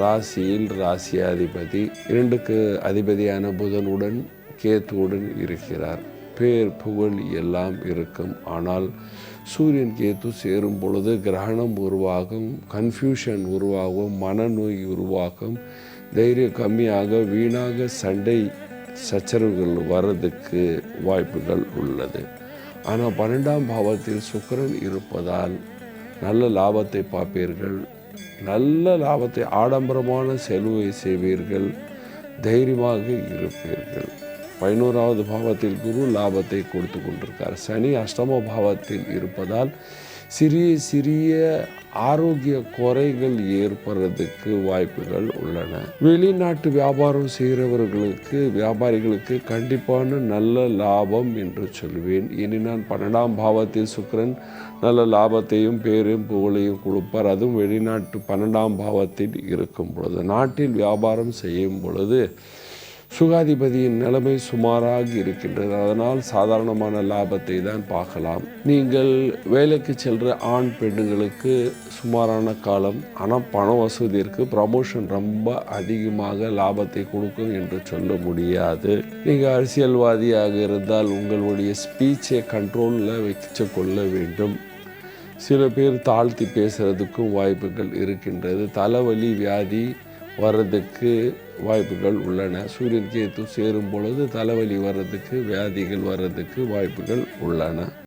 ராசியில் ராசியாதிபதி. இரண்டுக்கு அதிபதியான புதனுடன் கேத்துவுடன் இருக்கிறார். பேர் புகழ் எல்லாம் இருக்கும். ஆனால் சூரியன் கேத்து சேரும் பொழுது கிரகணம் உருவாகும் கன்ஃபியூஷன் உருவாகும் மனநோய் உருவாகும். தைரியம் கம்மியாக வீணாக சண்டை சச்சரவுகள் வர்றதுக்கு வாய்ப்புகள் உள்ளது. ஆனால் பன்னெண்டாம் பாவத்தில் சுக்கரன் இருப்பதால் நல்ல லாபத்தை பார்ப்பீர்கள். நல்ல லாபத்தை ஆடம்பரமான செலவை செய்வீர்கள். தைரியமாக இருப்பீர்கள். பதினோராவது பாவத்தில் குரு லாபத்தை கொடுத்து கொண்டிருக்கார். சனி அஷ்டம பாவத்தில் இருப்பதால் சிறிய சிறிய ஆரோக்கிய குறைகள் ஏற்படுறதுக்கு வாய்ப்புகள் உள்ளன. வெளிநாட்டு வியாபாரம் செய்கிறவர்களுக்கு வியாபாரிகளுக்கு கண்டிப்பான நல்ல லாபம் என்று சொல்வேன். இனி நான் பன்னெண்டாம் பாவத்தில் சுக்கிரன் நல்ல லாபத்தையும் பேரும் புகழையும் கொடுப்பார். அதுவும் வெளிநாட்டு பன்னெண்டாம் பாவத்தில் இருக்கும் பொழுது நாட்டில் வியாபாரம் செய்யும் பொழுது சுகாதிபதியின் நிலைமை சுமாராக இருக்கின்றது. அதனால் சாதாரணமான லாபத்தை தான் பார்க்கலாம். நீங்கள் வேலைக்கு செல்கிற ஆண் பெண்ணுங்களுக்கு சுமாரான காலம் ஆனால் பண வசதிற்கு ப்ரமோஷன் ரொம்ப அதிகமாக லாபத்தை கொடுக்கும் என்று சொல்ல முடியாது. நீங்கள் அரசியல்வாதியாக இருந்தால் உங்களுடைய ஸ்பீச்சை கண்ட்ரோலில் வச்சு கொள்ள வேண்டும். சில பேர் தாழ்த்தி பேசுகிறதுக்கும் வாய்ப்புகள் இருக்கின்றது. தலைவலி வியாதி வர்றதுக்கு வாய்ப்புகள் உள்ளன. சூரியன் கேத்து சேரும் பொழுது தலைவலி வர்றதுக்கு வியாதிகள் வர்றதுக்கு வாய்ப்புகள் உள்ளன.